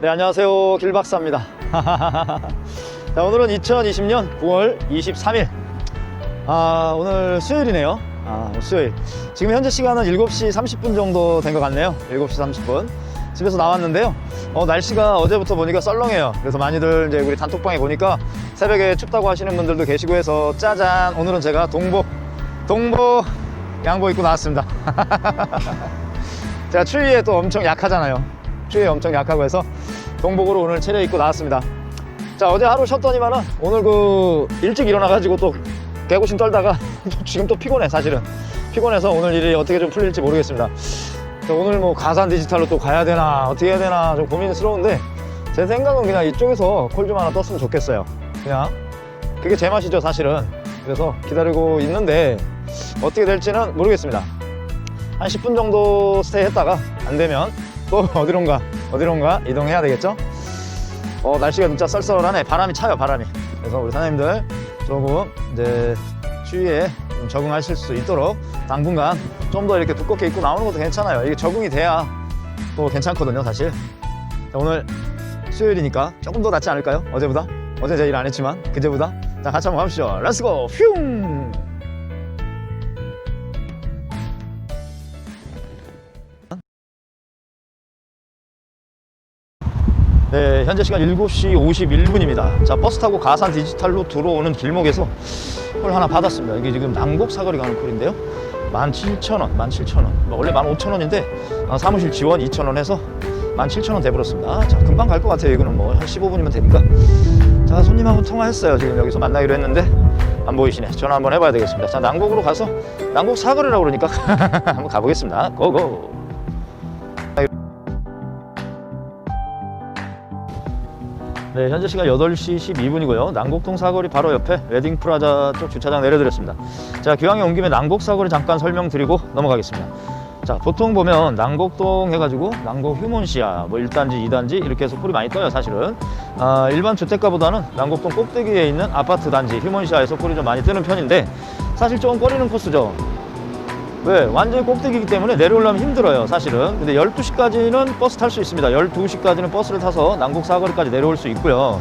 네, 안녕하세요. 길박사입니다. 자, 오늘은 2020년 9월 23일. 아, 오늘 수요일이네요. 아, 수요일. 지금 현재 시간은 7시 30분 정도 된 것 같네요. 7시 30분. 집에서 나왔는데요. 어, 날씨가 어제부터 보니까 썰렁해요. 그래서 많이들 이제 우리 단톡방에 보니까 새벽에 춥다고 하시는 분들도 계시고 해서 짜잔! 오늘은 제가 동복, 동복 양복 입고 나왔습니다. 제가 추위에 또 엄청 약하잖아요. 추위에 엄청 약하고 해서 동복으로 오늘 차려입고 나왔습니다. 자, 어제 하루 쉬었더니만은 오늘 그 일찍 일어나가지고 또 개고심 떨다가 지금 또 피곤해, 사실은. 피곤해서 오늘 일이 어떻게 좀 풀릴지 모르겠습니다. 자, 오늘 뭐 가산 디지털로 또 가야 되나, 어떻게 해야 되나 좀 고민스러운데 제 생각은 그냥 이쪽에서 콜 좀 하나 떴으면 좋겠어요. 그냥. 그게 제 맛이죠, 사실은. 그래서 기다리고 있는데 어떻게 될지는 모르겠습니다. 한 10분 정도 스테이 했다가 안 되면 또 어디론가 어디론가 이동해야 되겠죠? 어, 날씨가 진짜 썰썰하네. 바람이 차요, 바람이. 그래서 우리 사장님들 조금 이제 추위에 좀 적응하실 수 있도록 당분간 좀 더 이렇게 두껍게 입고 나오는 것도 괜찮아요. 이게 적응이 돼야 또 괜찮거든요, 사실. 자, 오늘 수요일이니까 조금 더 낫지 않을까요? 어제보다? 어제 제일 안 했지만 그제보다. 자, 같이 한번 가보시죠. 렛츠고! 휘 네, 현재 시간 7시 51분입니다. 자, 버스 타고 가산 디지털로 들어오는 길목에서 콜 하나 받았습니다. 이게 지금 남곡 사거리 가는 콜인데요. 17,000원, 17,000원. 뭐 원래 15,000원인데 아, 사무실 지원 2,000원 해서 17,000원 돼버렸습니다. 자, 금방 갈 것 같아요. 이거는 뭐 한 15분이면 되니까. 자, 손님하고 통화했어요. 지금 여기서 만나기로 했는데 안 보이시네. 전화 한번 해봐야 되겠습니다. 자, 남곡으로 가서 남곡 사거리라고 그러니까 한번 가보겠습니다. 고고. 네, 현재 시간 8시 12분이고요. 난곡동 사거리 바로 옆에 웨딩 프라자 쪽 주차장 내려드렸습니다. 자, 기왕에 온 김에 난곡 사거리 잠깐 설명드리고 넘어가겠습니다. 자, 보통 보면 난곡동 해가지고 난곡 휴먼시아 뭐 1단지, 2단지 이렇게 해서 풀이 많이 떠요, 사실은. 아, 일반 주택가보다는 난곡동 꼭대기에 있는 아파트 단지 휴먼시아에서 풀이 좀 많이 뜨는 편인데 사실 조금 꺼리는 코스죠. 왜? 완전히 꼭대기이기 때문에 내려오려면 힘들어요, 사실은. 근데 12시까지는 버스 탈 수 있습니다. 12시까지는 버스를 타서 남곡 사거리까지 내려올 수 있고요.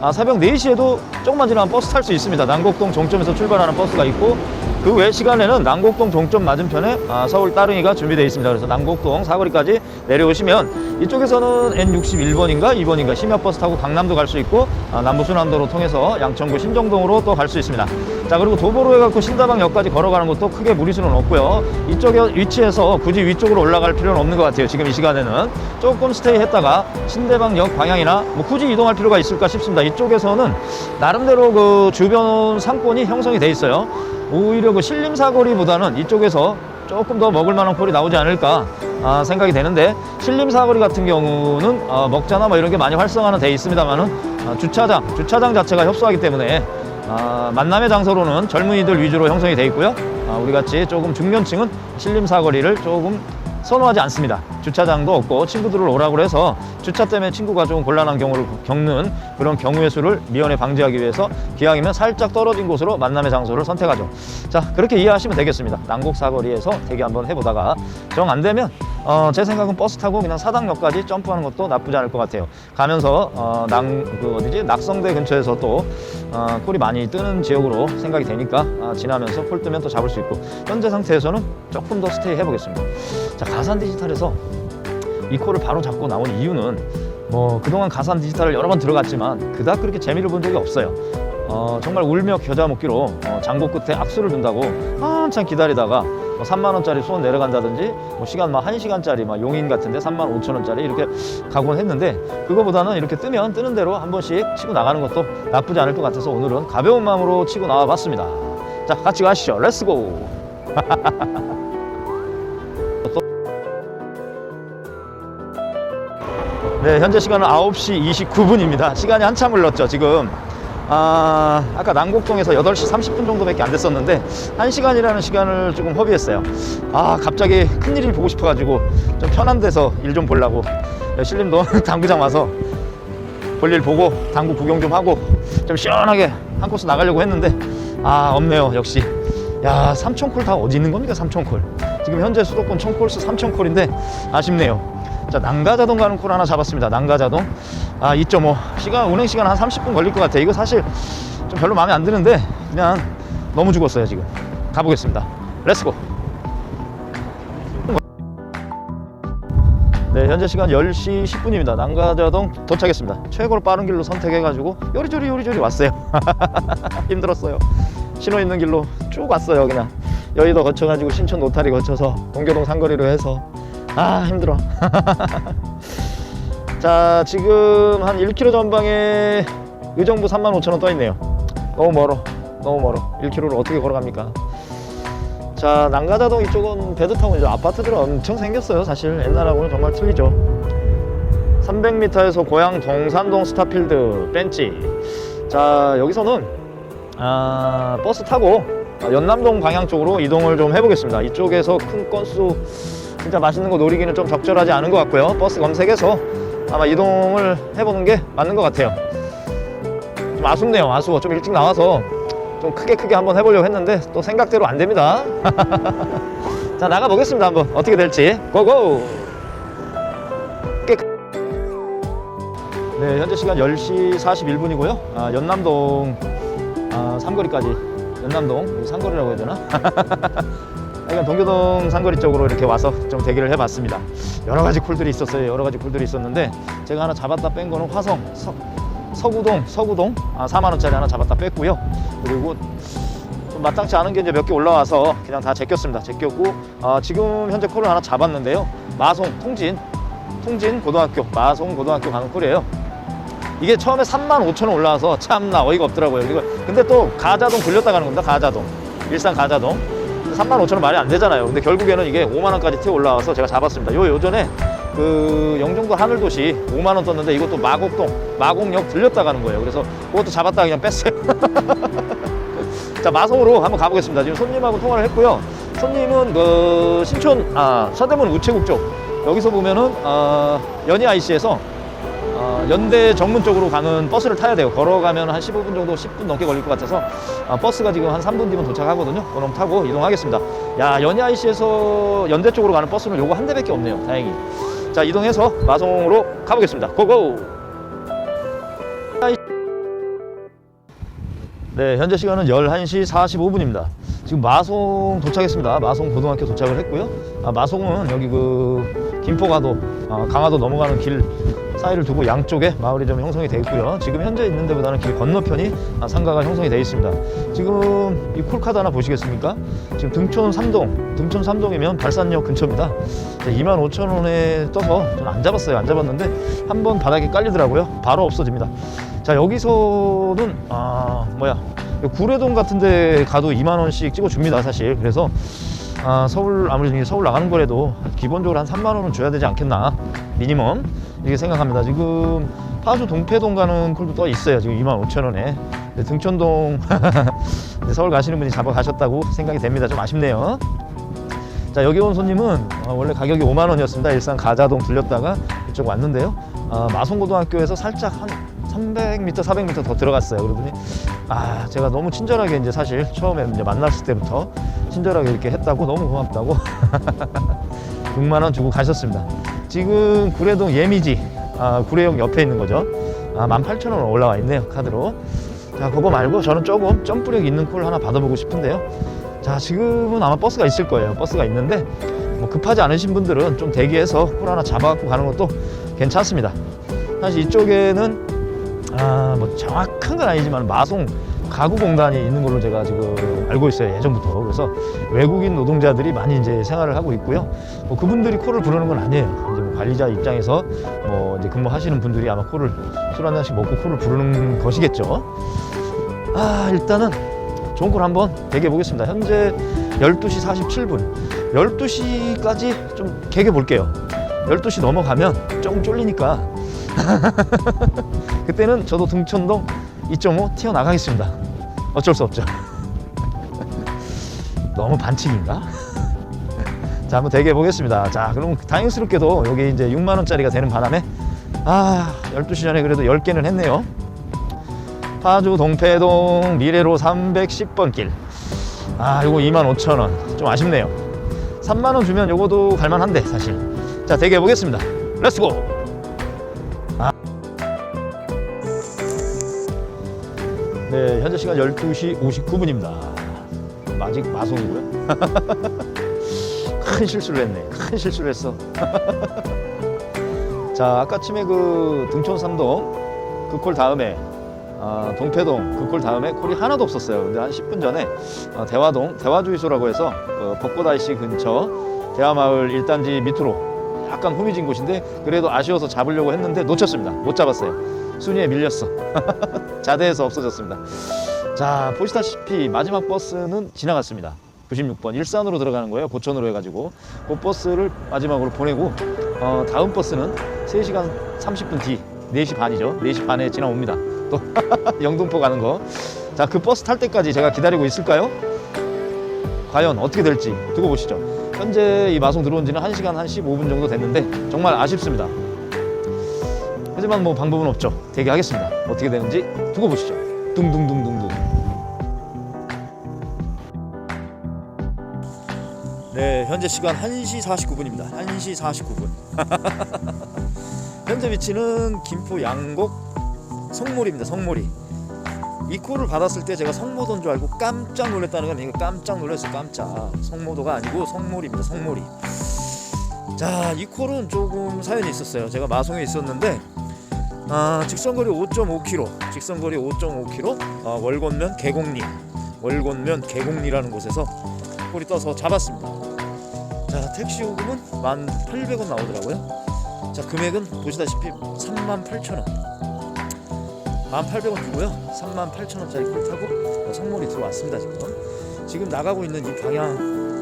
아, 새벽 4시에도 조금만 지나면 버스 탈 수 있습니다. 남곡동 종점에서 출발하는 버스가 있고 그 외 시간에는 남곡동 종점 맞은편에 아, 서울 따릉이가 준비되어 있습니다. 그래서 남곡동 사거리까지 내려오시면 이쪽에서는 N61번인가 2번인가 심야버스 타고 강남도 갈 수 있고 아, 남부순환도로 통해서 양천구 신정동으로 또 갈 수 있습니다. 자 그리고 도보로 해갖고 신다방역까지 걸어가는 것도 크게 무리수는 없고요. 이쪽에 위치해서 굳이 위쪽으로 올라갈 필요는 없는 것 같아요. 지금 이 시간에는 조금 스테이 했다가 신대방역 방향이나 뭐 굳이 이동할 필요가 있을까 싶습니다. 이쪽에서는 나름대로 그 주변 상권이 형성이 돼 있어요. 오히려 그 신림 사거리보다는 이쪽에서 조금 더 먹을 만한 콜이 나오지 않을까 아, 생각이 되는데 신림 사거리 같은 경우는 어, 먹자나 뭐 이런 게 많이 활성화는 돼 있습니다만은 아, 주차장 주차장 자체가 협소하기 때문에 아, 만남의 장소로는 젊은이들 위주로 형성이 돼 있고요. 아, 우리 같이 조금 중년층은 신림 사거리를 조금 선호하지 않습니다. 주차장도 없고 친구들을 오라고 해서 주차 때문에 친구가 좀 곤란한 경우를 겪는 그런 경우의 수를 미연에 방지하기 위해서 기왕이면 살짝 떨어진 곳으로 만남의 장소를 선택하죠. 자, 그렇게 이해하시면 되겠습니다. 남곡 사거리에서 대기 한번 해보다가 정 안 되면 어, 제 생각은 버스 타고 그냥 사당역까지 점프하는 것도 나쁘지 않을 것 같아요. 가면서 어, 낭, 그 어디지 낙성대 근처에서 또 어, 콜이 많이 뜨는 지역으로 생각이 되니까 아, 지나면서 콜 뜨면 또 잡을 수 있고 현재 상태에서는 조금 더 스테이 해보겠습니다. 자 가산 디지털에서 이 콜을 바로 잡고 나온 이유는 뭐 그동안 가산 디지털을 여러 번 들어갔지만 그닥 그렇게 재미를 본 적이 없어요. 어, 정말 울며 겨자 먹기로 어, 장고 끝에 악수를 둔다고 한참 기다리다가 뭐 3만 원짜리 수원 내려간다든지 뭐 시간 막 1시간짜리 막 용인 같은데 3만 5천 원짜리 이렇게 가곤 했는데 그거보다는 이렇게 뜨면 뜨는 대로 한 번씩 치고 나가는 것도 나쁘지 않을 것 같아서 오늘은 가벼운 마음으로 치고 나와 봤습니다. 자, 같이 가시죠. 렛츠고. 네, 현재 시간은 9시 29분입니다. 시간이 한참 흘렀죠, 지금. 아, 아까 남곡동에서 8시 30분 정도밖에 안 됐었는데, 1시간이라는 시간을 조금 허비했어요. 아, 갑자기 큰일이 보고 싶어가지고, 좀 편한 데서 일 좀 보려고. 네, 신림도 당구장 와서 볼일 보고, 당구 구경 좀 하고, 좀 시원하게 한 코스 나가려고 했는데, 아, 없네요, 역시. 야, 삼천콜 다 어디 있는 겁니까, 삼천콜? 지금 현재 수도권 청콜수 삼천콜인데, 아쉽네요. 자 난가자동 가는 콜 하나 잡았습니다 난가자동 아 2.5 시간 운행 시간 한 30분 걸릴 것 같아 이거 사실 좀 별로 마음에 안 드는데 그냥 너무 죽었어요 지금. 가보겠습니다. 렛츠고 네 현재 시간 10시 10분입니다. 난가자동 도착했습니다. 최고로 빠른 길로 선택해가지고 요리조리 요리조리 왔어요. 힘들었어요. 신호 있는 길로 쭉 왔어요 그냥. 여의도 거쳐가지고 신촌 노타리 거쳐서 동교동 상거리로 해서. 아 힘들어 자 지금 한 1km 전방에 의정부 35,000원 떠있네요. 너무 멀어. 너무 멀어. 1km를 어떻게 걸어갑니까? 자 난가자동 이쪽은 베드타운이죠 아파트들 엄청 생겼어요 사실. 옛날하고는 정말 틀리죠. 300m에서 고향 동산동 스타필드 벤치. 자 여기서는 아, 버스 타고 연남동 방향 쪽으로 이동을 좀 해보겠습니다. 이쪽에서 큰 건수 진짜 맛있는 거 노리기는 좀 적절하지 않은 것 같고요. 버스 검색해서 아마 이동을 해보는 게 맞는 것 같아요. 좀 아쉽네요. 아쉬워. 좀 일찍 나와서 좀 크게 크게 한번 해보려고 했는데 또 생각대로 안 됩니다. 자 나가 보겠습니다 한번. 어떻게 될지. 고고! 깨- 네 현재 시간 10시 41분이고요. 아, 연남동 아, 삼거리까지. 연남동 여기 상거리라고 해야 되나 약간 동교동 상거리 쪽으로 이렇게 와서 좀 대기를 해봤습니다. 여러 가지 쿨들이 있었어요. 여러 가지 쿨들이 있었는데 제가 하나 잡았다 뺀 거는 화성 서, 서구동 서구동? 아, 4만 원짜리 하나 잡았다 뺐고요. 그리고 좀 마땅치 않은 게 이제 몇 개 올라와서 그냥 다 제꼈습니다. 제꼈고 아, 지금 현재 콜을 하나 잡았는데요. 마송 통진 통진 고등학교 마송 고등학교 가는 콜이에요. 이게 처음에 3만 5천 원 올라와서 참나 어이가 없더라고요. 이거 근데 또 가자동 돌렸다 가는 겁니다. 가자동. 일산 가자동 3만 5천 원 말이 안 되잖아요. 근데 결국에는 이게 5만 원까지 튀어 올라와서 제가 잡았습니다. 요 요전에 그 영종도 하늘도시 5만 원 떴는데 이것도 마곡동 마곡역 들렸다 가는 거예요. 그래서 그것도 잡았다 그냥 뺐어요. 자 마성으로 한번 가보겠습니다. 지금 손님하고 통화를 했고요. 손님은 그 신촌 아 서대문 우체국 쪽. 여기서 보면은 아, 연희 IC에서 어, 연대 정문 쪽으로 가는 버스를 타야 돼요. 걸어가면 한 15분 정도, 10분 넘게 걸릴 것 같아서 아, 버스가 지금 한 3분 뒤면 도착하거든요. 그럼 타고 이동하겠습니다. 야, 연희 IC에서 연대 쪽으로 가는 버스는 요거 한 대밖에 없네요. 다행히. 자, 이동해서 마성으로 가보겠습니다. 고고! 네, 현재 시간은 11시 45분입니다. 지금 마송 도착했습니다. 마송 고등학교 도착을 했고요. 아, 마송은 여기 그 김포가도, 아, 강화도 넘어가는 길 사이를 두고 양쪽에 마을이 좀 형성이 되어 있고요. 지금 현재 있는 데보다는 길 건너편이 아, 상가가 형성이 되어 있습니다. 지금 이 콜카드 하나 보시겠습니까? 지금 등촌 3동, 등촌 3동이면 발산역 근처입니다. 2만 5천 원에 떠서 저는 안 잡았어요. 안 잡았는데 한 번 바닥에 깔리더라고요. 바로 없어집니다. 자 여기서는 아 뭐야 구례동 같은 데 가도 2만 원씩 찍어 줍니다 사실 그래서 아, 서울 아무리 서울 나가는 거라도 기본적으로 한 3만 원은 줘야 되지 않겠나? 미니멈. 이렇게 생각합니다. 지금 파주 동패동 가는 콜도 떠 있어요. 지금 2만 5천 원에. 네, 등촌동. 서울 가시는 분이 잡아 가셨다고 생각이 됩니다. 좀 아쉽네요. 자 여기 온 손님은 어, 원래 가격이 5만 원이었습니다. 일산 가자동 들렸다가 이쪽 왔는데요. 아, 마송고등학교에서 살짝 한 300m, 400m 더 들어갔어요. 그러더니 아 제가 너무 친절하게 이제 사실 처음에 이제 만났을 때부터 친절하게 이렇게 했다고 너무 고맙다고 6만 원 주고 가셨습니다. 지금 구례동 예미지 아, 구례역 옆에 있는 거죠. 아 18,000원 올라와 있네요 카드로. 자 그거 말고 저는 조금 점프력 있는 콜 하나 받아보고 싶은데요. 자 지금은 아마 버스가 있을 거예요. 버스가 있는데 뭐 급하지 않으신 분들은 좀 대기해서 콜 하나 잡아갖고 가는 것도 괜찮습니다. 사실 이쪽에는 아, 뭐 정확한 건 아니지만 마송 가구공단이 있는 걸로 제가 지금 알고 있어요 예전부터. 그래서 외국인 노동자들이 많이 이제 생활을 하고 있고요. 뭐 그분들이 코를 부르는 건 아니에요. 이제 뭐 관리자 입장에서 뭐 이제 근무하시는 분들이 아마 코를 술 한 잔씩 먹고 코를 부르는 것이겠죠. 아 일단은 좋은 콜 한번 대기해 보겠습니다. 현재 12시 47분. 12시까지 좀 개겨 볼게요 12시 넘어가면 조금 쫄리니까 그때는 저도 등촌동 2.5 튀어나가겠습니다. 어쩔 수 없죠. 너무 반칙인가? 자, 한번 대기해 보겠습니다. 자, 그럼 다행스럽게도 여기 이제 6만원짜리가 되는 바람에 아, 12시 전에 그래도 10개는 했네요. 파주 동패동 미래로 310번 길. 아, 요거 25,000원. 좀 아쉽네요. 3만원 주면 요거도 갈만한데, 사실. 자, 대기해 보겠습니다. 렛츠고! 아. 네, 현재 시간 12시 59분입니다. 아직 마송이고요. 큰 실수를 했네. 큰 실수를 했어. 자, 아까 침에 그 등촌 삼동 그 콜 다음에 아, 동패동 그 콜 다음에 콜이 하나도 없었어요. 근데 한 10분 전에 어, 대화동 대화주의소라고 해서 그 벚꽃 IC 근처 대화마을 1단지 밑으로 약간 후미진 곳인데 그래도 아쉬워서 잡으려고 했는데 놓쳤습니다. 못 잡았어요. 순위에 밀렸어. 자대에서 없어졌습니다. 자 보시다시피 마지막 버스는 지나갔습니다. 96번 일산으로 들어가는 거예요. 보천으로 해가지고 그 버스를 마지막으로 보내고 어, 다음 버스는 3시간 30분 뒤 4시 반이죠. 4시 반에 지나옵니다. 또 영등포 가는 거. 자 그 버스 탈 때까지 제가 기다리고 있을까요? 과연 어떻게 될지 두고 보시죠. 현재 이 마송 들어온 지는 1시간 한 15분 정도 됐는데 정말 아쉽습니다. 하지만 뭐 방법은 없죠. 대기하겠습니다. 어떻게 되는지 두고 보시죠. 둥둥둥둥둥. 네, 현재 시간 1시 49분입니다. 1시 49분. 현재 위치는 김포 양곡 성모리입니다. 성모리. 이 콜을 받았을 때 제가 성모도인 줄 알고 깜짝 놀랐다는 건 이거 깜짝 놀랐어요. 깜짝. 성모도가 아니고 성모리입니다. 성모리. 자, 이 콜은 조금 사연이 있었어요. 제가 마송에 있었는데 아, 직선거리 5.5km, 직선거리 5.5km, 아, 월곤면 계곡리, 월곤면 계곡리라는 곳에서 콜이 떠서 잡았습니다. 자, 택시 요금은 1,800원 나오더라고요. 자, 금액은 보시다시피 38,000원. 1,800원 주고요. 38,000원짜리 콜 타고 어, 성몰이 들어왔습니다. 지금 지금 나가고 있는 이 방향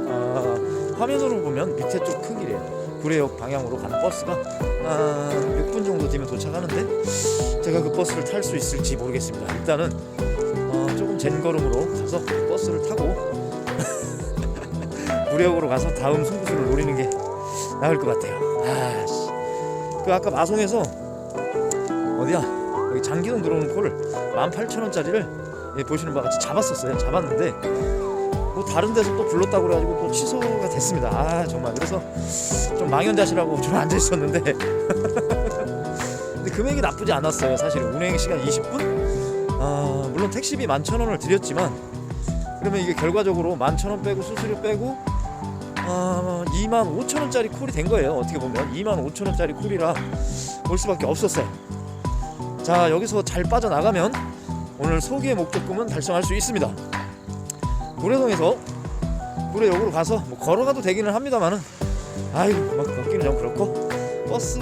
아, 화면으로 보면 밑에 쪽 크기래요. 구례역 방향으로 가는 버스가 아, 6분 정도 뒤면 도착하는데 제가 그 버스를 탈 수 있을지 모르겠습니다. 일단은 어, 조금 젠 걸음으로 가서 버스를 타고 구례역으로 가서 다음 승부수를 노리는 게 나을 것 같아요. 아, 씨. 그 아까 마송에서 어디야? 장기동 들어오는 콜을 18,000원짜리를 예, 보시는 바와 같이 잡았었어요. 잡았는데 뭐 다른 데서 또 불렀다고 그래가지고 또 취소가 됐습니다. 아 정말 그래서 좀 망연자실하고 좀 앉아 있었는데 근데 금액이 나쁘지 않았어요. 사실 운행 시간 20분. 아 물론 택시비 11,000원을 드렸지만 그러면 이게 결과적으로 11,000원 빼고 수수료 빼고 아 25,000원짜리 콜이 된 거예요. 어떻게 보면 25,000원짜리 콜이라 올 수밖에 없었어요. 자 여기서 잘 빠져나가면 오늘 소기의 목적금은 달성할 수 있습니다. 구례동에서 구례역으로 가서 뭐 걸어가도 되기는 합니다만은 아이고 막 걷기는 좀 그렇고 버스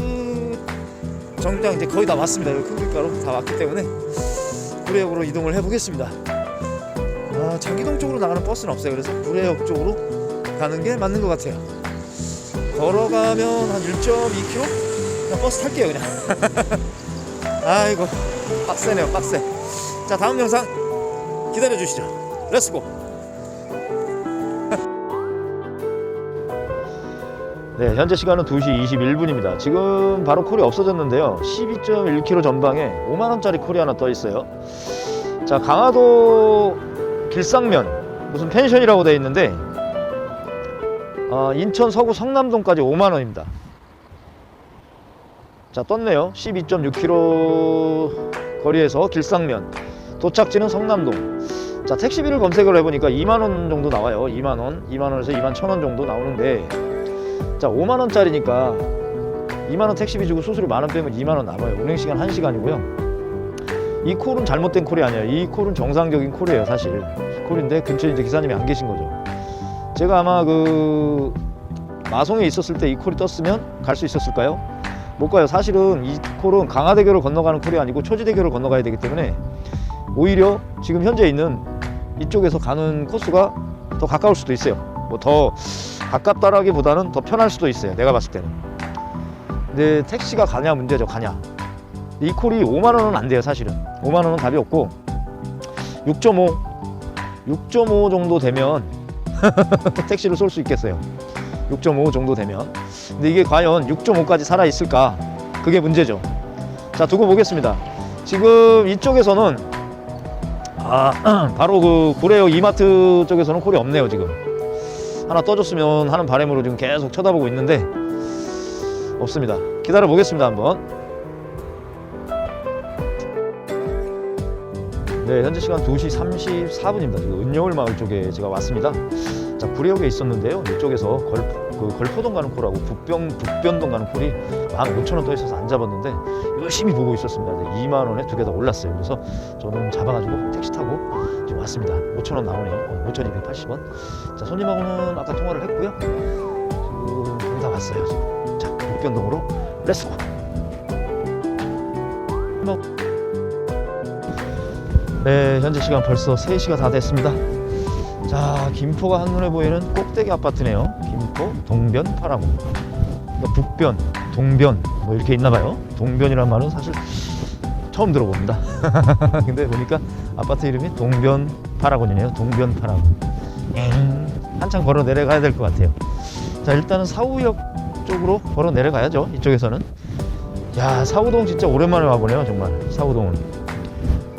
정류장 이제 거의 다 왔습니다. 여기 큰 길가로 다 왔기 때문에 구례역으로 이동을 해보겠습니다. 아 장기동 쪽으로 나가는 버스는 없어요. 그래서 구례역 쪽으로 가는 게 맞는 것 같아요. 걸어가면 한 1.2km 그냥 버스 탈게요 그냥. 아이고 빡세네요 빡세. 자 다음 영상 기다려 주시죠. 렛츠고. 네, 현재 시간은 2시 21분입니다. 지금 바로 콜이 없어졌는데요. 12.1km 전방에 5만 원짜리 콜이 하나 떠 있어요. 자, 강화도 길상면 무슨 펜션이라고 되어 있는데 어, 인천 서구 성남동까지 5만 원입니다. 자, 떴네요. 12.6km 거리에서 길상면 도착지는 성남동. 자, 택시비를 검색을 해보니까 2만 원 정도 나와요. 2만 원, 2만 원에서 2만 천원 정도 나오는데 자 5만 원짜리니까 2만 원 택시비 주고 수수료 만원 빼면 2만 원 남아요. 운행 시간 1 시간이고요. 이 콜은 잘못된 콜이 아니에요. 이 콜은 정상적인 콜이에요, 사실. 콜인데 근처에 이제 기사님이 안 계신 거죠. 제가 아마 그 마송에 있었을 때 이 콜이 떴으면 갈 수 있었을까요? 못 가요. 사실은 이 콜은 강화대교를 건너가는 콜이 아니고 초지대교를 건너가야 되기 때문에 오히려 지금 현재 있는 이쪽에서 가는 코스가 더 가까울 수도 있어요. 뭐 더 가깝다라기보다는 더 편할 수도 있어요. 내가 봤을 때는. 근데 택시가 가냐 문제죠. 가냐. 이 콜이 5만 원은 안 돼요. 사실은 5만 원은 답이 없고 6.5 6.5 정도 되면 택시를 쏠 수 있겠어요. 6.5 정도 되면. 근데 이게 과연 6.5까지 살아 있을까? 그게 문제죠. 자 두고 보겠습니다. 지금 이쪽에서는 아 바로 그 고래역 이마트 쪽에서는 콜이 없네요 지금. 하나 떠줬으면 하는 바람으로 지금 계속 쳐다보고 있는데 없습니다. 기다려 보겠습니다 한번. 네, 현재 시간 2시 34분입니다. 지금 은여울 마을 쪽에 제가 왔습니다. 자, 구례역에 있었는데요. 이쪽에서 걸, 그 걸포동 가는 콜하고 북병, 북변동 가는 콜이 15,000원 더 있어서 안 잡았는데 열심히 보고 있었습니다. 2만 원에 두 개 다 올랐어요. 그래서 저는 잡아가지고 택시 타고 지금 왔습니다. 5,000원 나오네요. 어, 5,280원. 자, 손님하고는 아까 통화를 했고요. 지금 다 왔어요. 지금. 자, 북변동으로 렛츠고. 뭐. 네, 현재 시간 벌써 3시가 다 됐습니다. 자, 김포가 한눈에 보이는 꼭대기 아파트네요. 김포 동변 파라고. 그러니까 북변, 동변 뭐 이렇게 있나 봐요. 동변이란 말은 사실 처음 들어봅니다. 근데 보니까 아파트 이름이 동변 파라곤이네요. 동변 파라곤. 엥, 한참 걸어 내려가야 될 것 같아요. 자, 일단은 사우역 쪽으로 걸어 내려가야죠. 이쪽에서는. 야, 사우동 진짜 오랜만에 와보네요. 정말 사우동은.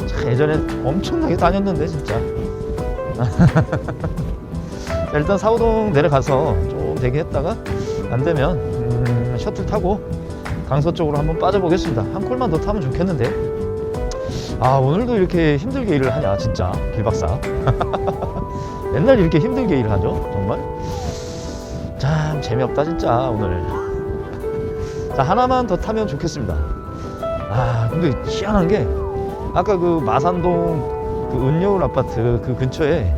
참 예전에 엄청나게 다녔는데 진짜. 자, 일단 사우동 내려가서 좀 대기했다가 안 되면 음, 셔틀 타고 강서 쪽으로 한번 빠져보겠습니다. 한 콜만 더 타면 좋겠는데. 아 오늘도 이렇게 힘들게 일을 하냐 진짜 길박사. 맨날 이렇게 힘들게 일을 하죠 정말. 참 재미없다 진짜 오늘. 자 하나만 더 타면 좋겠습니다. 아 근데 희한한 게 아까 그 마산동 그 은여울 아파트 그 근처에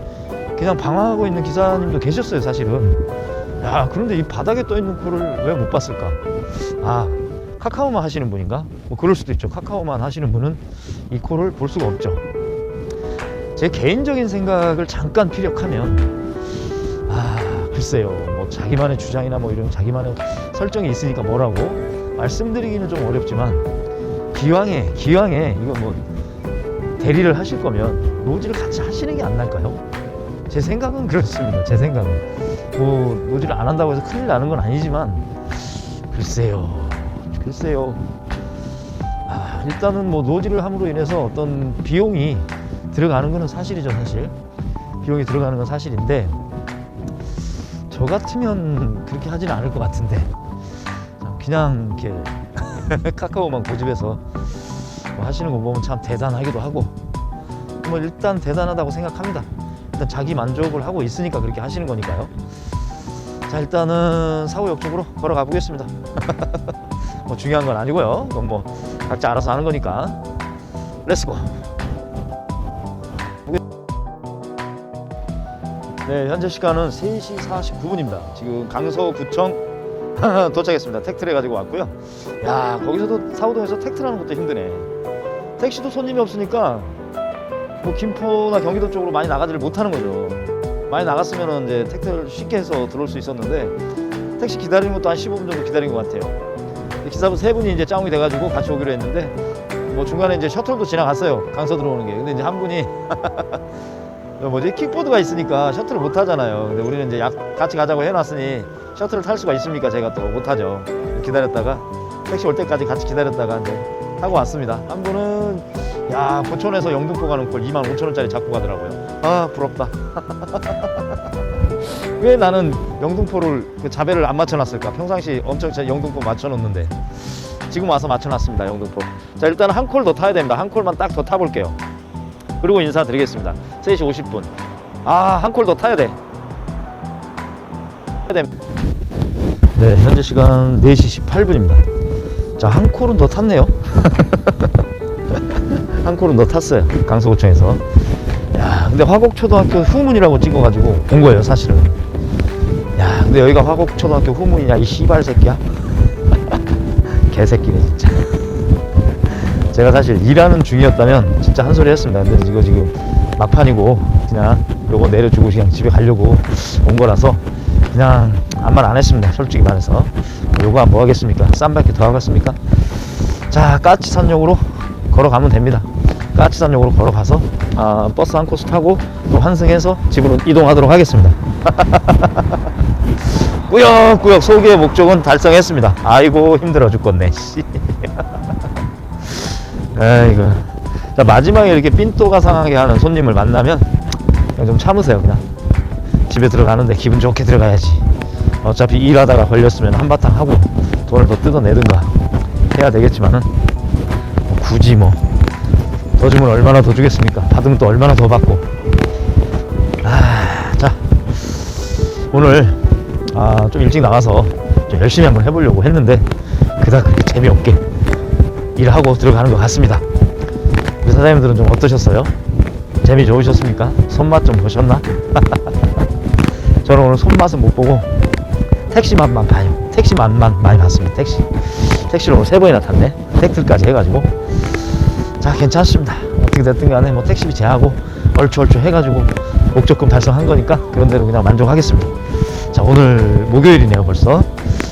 그냥 방황하고 있는 기사님도 계셨어요 사실은 야 그런데 이 바닥에 떠 있는 콜을 왜못 봤을까? 아 카카오만 하시는 분인가? 뭐 그럴 수도 있죠. 카카오만 하시는 분은 이 콜을 볼 수가 없죠. 제 개인적인 생각을 잠깐 피력하면 아 글쎄요. 뭐 자기만의 주장이나 뭐 이런 자기만의 설정이 있으니까 뭐라고 말씀드리기는 좀 어렵지만 기왕에 기왕에 이거 뭐 대리를 하실 거면 노지를 같이 하시는 게안 나을까요? 제 생각은 그렇습니다. 제 생각은 뭐 노지를 안 한다고 해서 큰일 나는 건 아니지만 글쎄요, 글쎄요. 아, 일단은 뭐 노지를 함으로 인해서 어떤 비용이 들어가는 거는 사실이죠, 사실. 비용이 들어가는 건 사실인데 저 같으면 그렇게 하지는 않을 것 같은데 그냥 이렇게 카카오만 고집해서 뭐 하시는 거 보면 참 대단하기도 하고 뭐 일단 대단하다고 생각합니다. 일단 자기 만족을 하고 있으니까 그렇게 하시는 거니까요. 자 일단은 사후역 쪽으로 걸어가 보겠습니다. 뭐 중요한 건 아니고요. 그건 뭐 각자 알아서 하는 거니까. 렛츠고. 네 현재 시간은 3시 49분입니다. 지금 강서구청 도착했습니다. 택트를 가지고 왔고요. 야 거기서도 사우동에서 택트라는 것도 힘드네. 택시도 손님이 없으니까 뭐 김포나 경기도 쪽으로 많이 나가지를 못하는 거죠. 많이 나갔으면 이제 택트를 쉽게 해서 들어올 수 있었는데 택시 기다리는 것도 한 15분 정도 기다린 것 같아요. 기사분 세 분이 이제 짱이 돼가지고 같이 오기로 했는데 뭐 중간에 이제 셔틀도 지나갔어요. 강서 들어오는 게. 근데 이제 한 분이 뭐지 킥보드가 있으니까 셔틀을 못 타잖아요. 근데 우리는 이제 약 같이 가자고 해놨으니 셔틀을 탈 수가 있습니까? 제가 또 못 타죠. 기다렸다가 택시 올 때까지 같이 기다렸다가 이제 타고 왔습니다. 한 분은 야 포천에서 영등포 가는 걸 2만 5천 원짜리 잡고 가더라고요. 아 부럽다. 왜 나는 영등포를 그 자배를 안 맞춰놨을까? 평상시 엄청 제 영등포 맞춰놓는데 지금 와서 맞춰놨습니다. 영등포. 자 일단 한 콜 더 타야 됩니다. 한 콜만 딱 더 타볼게요. 그리고 인사드리겠습니다. 3시 50분. 아 한 콜 더 타야 돼. 타야 됩니다. 네 현재 시간 4시 18분입니다. 자 한 콜은 더 탔네요. 한 콜은 더 탔어요. 강서구청에서. 야, 근데 화곡초등학교 후문이라고 찍어가지고 온 거예요, 사실은. 야, 근데 여기가 화곡초등학교 후문이냐, 이 씨발 새끼야? 개새끼네, 진짜. 제가 사실 일하는 중이었다면 진짜 한 소리 했습니다. 근데 이거 지금 막판이고, 그냥 요거 내려주고 그냥 집에 가려고 온 거라서 그냥 아무 말 안 했습니다. 솔직히 말해서. 요거 뭐 하겠습니까? 쌈밖에 더 하겠습니까? 자, 까치산역으로 걸어가면 됩니다. 까치산역으로 걸어가서 아, 버스 한 코스 타고 또 환승해서 집으로 이동하도록 하겠습니다. 꾸역꾸역 소개의 목적은 달성했습니다. 아이고 힘들어 죽겠네. 씨. 아이고. 자 마지막에 이렇게 삔또가 상하게 하는 손님을 만나면 그냥 좀 참으세요 그냥. 집에 들어가는데 기분 좋게 들어가야지. 어차피 일하다가 걸렸으면 한바탕 하고 돈을 더 뜯어내든가 해야 되겠지만은 뭐 굳이 뭐 더 주면 얼마나 더 주겠습니까? 받으면 또 얼마나 더 받고. 아, 자 오늘 아, 좀 일찍 나가서 좀 열심히 한번 해보려고 했는데 그닥 그렇게 재미없게 일하고 들어가는 것 같습니다. 우리 사장님들은 좀 어떠셨어요? 재미 좋으셨습니까? 손맛 좀 보셨나? 저는 오늘 손맛은 못 보고 택시 맛만 봐요. 택시 맛만 많이 봤습니다. 택시. 오늘 세 번이나 탔네. 택트까지 해가지고. 자, 괜찮습니다. 어떻게 됐든 간에 뭐 택시비 제하고 얼추얼추 해가지고 목적금 달성한 거니까 그런 대로 그냥 만족하겠습니다. 자, 오늘 목요일이네요, 벌써.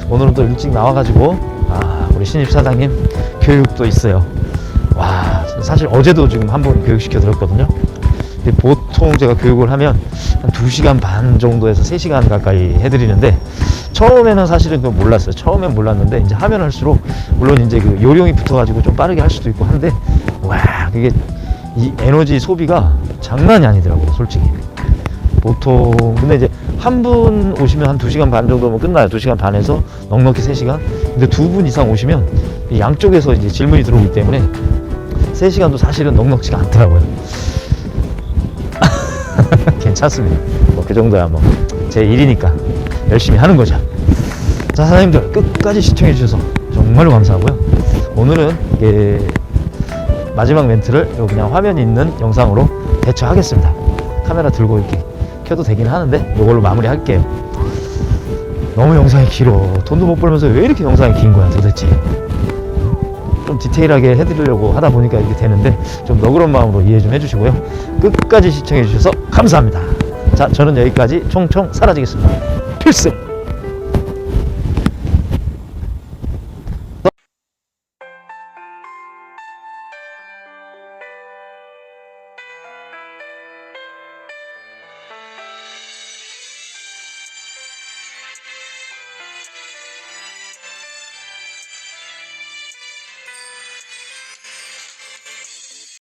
오늘은 또 일찍 나와가지고, 아, 우리 신입 사장님 교육도 있어요. 와, 사실 어제도 지금 한 번 교육시켜 드렸거든요. 근데 보통 제가 교육을 하면 한 2시간 반 정도에서 3시간 가까이 해드리는데 처음에는 사실은 그거 몰랐어요. 처음엔 몰랐는데 이제 하면 할수록 물론 이제 그 요령이 붙어가지고 좀 빠르게 할 수도 있고 한데 와 그게 이 에너지 소비가 장난이 아니더라고요. 솔직히. 보통 근데 이제 한 분 오시면 한 2시간 반 정도면 끝나요. 2시간 반에서 넉넉히 3시간. 근데 두 분 이상 오시면 이 양쪽에서 이제 질문이 들어오기 때문에 3시간도 사실은 넉넉지가 않더라고요. 괜찮습니다. 뭐 그 정도야 뭐 제 일이니까 열심히 하는 거죠. 자 사장님들 끝까지 시청해 주셔서 정말로 감사하고요. 오늘은 이게 마지막 멘트를 요 그냥 화면 있는 영상으로 대처하겠습니다. 카메라 들고 이렇게 켜도 되긴 하는데 이걸로 마무리 할게요. 너무 영상이 길어. 돈도 못 벌면서 왜 이렇게 영상이 긴 거야 도대체. 좀 디테일하게 해드리려고 하다 보니까 이게 되는데 좀 너그러운 마음으로 이해 좀 해주시고요. 끝까지 시청해 주셔서 감사합니다. 자, 저는 여기까지 총총 사라지겠습니다. 필승!